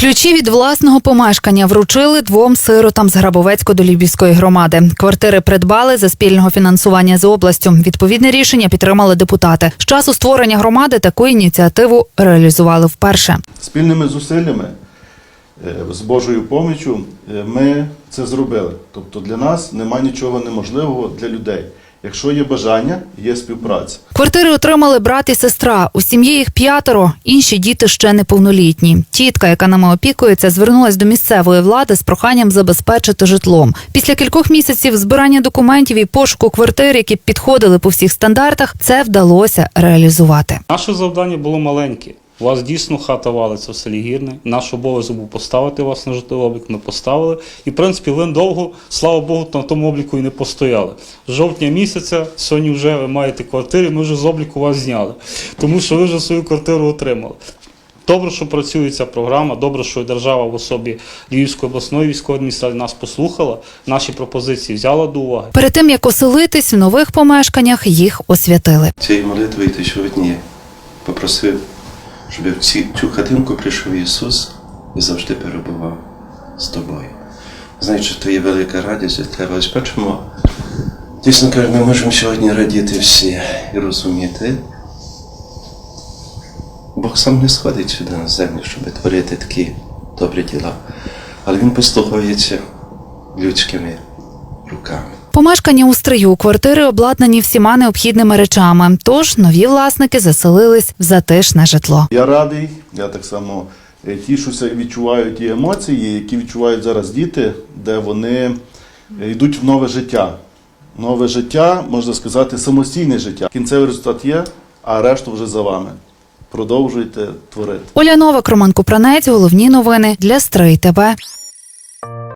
Ключі від власного помешкання вручили двом сиротам з Грабовецько-Долібівської громади. Квартири придбали за спільного фінансування з областю. Відповідне рішення підтримали депутати. З часу створення громади таку ініціативу реалізували вперше. Спільними зусиллями, е, з Божою поміччю, е, ми це зробили. Тобто для нас немає нічого неможливого для людей. Якщо є бажання, є співпраця. Квартири отримали брат і сестра. У сім'ї їх п'ятеро. Інші діти ще неповнолітні. Тітка, яка ними опікується, звернулась до місцевої влади з проханням забезпечити житлом. Після кількох місяців збирання документів і пошуку квартир, які підходили по всіх стандартах, це вдалося реалізувати. Наше завдання було маленьке. У вас дійсно хата валиться в селі Гірне. Наш обов'язок був поставити вас на житловий облік. Ми поставили. І, в принципі, ви довго, слава Богу, на тому обліку і не постояли. З жовтня місяця, сьогодні вже ви маєте квартиру, ми вже з обліку вас зняли. Тому що ви вже свою квартиру отримали. Добре, що працює ця програма, добре, що держава в особі Львівської обласної військової адміністрації нас послухала, наші пропозиції взяла до уваги. Перед тим як оселитись в нових помешканнях, їх освятили. Цією молитвою ти сьогодні попросив, щоб в цю хатинку прийшов Ісус і завжди перебував з тобою. Знаєш, це є велика радість для тебе. Ось бачимо, дійсно кажу, ми можемо сьогодні радіти всі і розуміти. Бог сам не сходить сюди на землю, щоб творити такі добрі діла, але Він послухається людськими руками. Помешкання у стрию квартири обладнані всіма необхідними речами. Тож нові власники заселились в затишне житло. Я радий, я так само е, тішуся і відчуваю ті емоції, які відчувають зараз діти, де вони е, йдуть в нове життя. Нове життя, можна сказати, самостійне життя. Кінцевий результат є, а решту вже за вами. Продовжуйте творити. Оля Новак, Роман Купранець. Головні новини для Стрий ТБ.